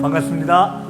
반갑습니다.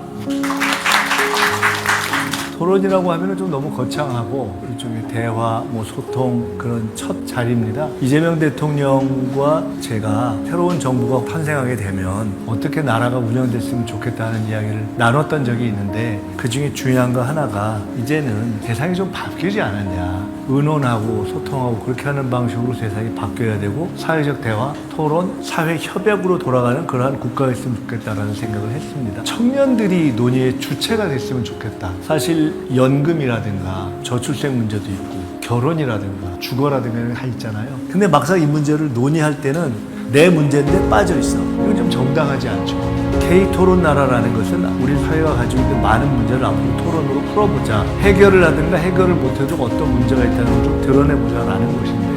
토론이라고 하면 좀 너무 거창하고 일종의 대화, 뭐 소통 그런 첫 자리입니다. 이재명 대통령과 제가 새로운 정부가 탄생하게 되면 어떻게 나라가 운영됐으면 좋겠다는 이야기를 나눴던 적이 있는데 그 중에 중요한 거 하나가 이제는 세상이 좀 바뀌지 않았냐. 의논하고 소통하고 그렇게 하는 방식으로 세상이 바뀌어야 되고 사회적 대화, 토론, 사회 협약으로 돌아가는 그러한 국가가 있으면 좋겠다라는 생각을 했습니다. 청년들이 논의의 주체가 됐으면 좋겠다. 사실 연금이라든가 저출생 문제 도 있고 결혼이라든가 주거라든가 이런 게다 있잖아요. 근데 막상 이 문제를 논의할 때는 내 문제인데 빠져 있어. 이건 좀 정당하지 않죠. K 토론 나라라는 것은 우리 사회가 가지고 있는 많은 문제를 앞으로 토론으로 풀어보자. 해결을 하든가 해결을 못해도 어떤 문제가 있다는 걸 좀 드러내보자라는 것인데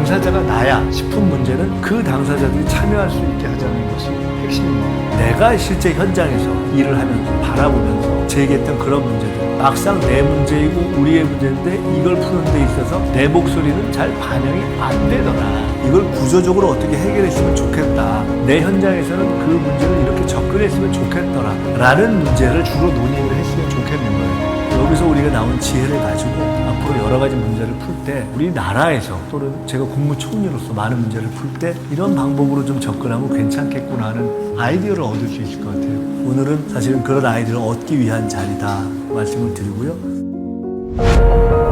당사자가 나야 싶은 문제는 그 당사자들이 참여할 수 있게 하자는 것이 핵심입니다. 내가 실제 현장에서 일을 하면서 바라보면서 제기했던 그런 문제들 막상 내 문제이고 우리의 문제인데 이걸 푸는 데 있어서 내 목소리는 잘 반영이 안 되더라. 이걸 구조적으로 어떻게 해결했으면 좋겠다. 내 현장에서는 그 문제를 이렇게 접근했으면 좋겠더라. 라는 문제를 주로 논의를 했으면 좋겠는 거예요. 여기서 우리가 나온 지혜를 가지고 앞으로 여러 가지 문제를 풀 때 우리나라에서 또는 제가 국무총리로서 많은 문제를 풀 때 이런 방법으로 좀 접근하면 괜찮겠구나 하는 아이디어를 얻을 수 있을 것 같아요. 오늘은 사실은 그런 아이디어를 얻기 위한 자리다 말씀을 드리고요.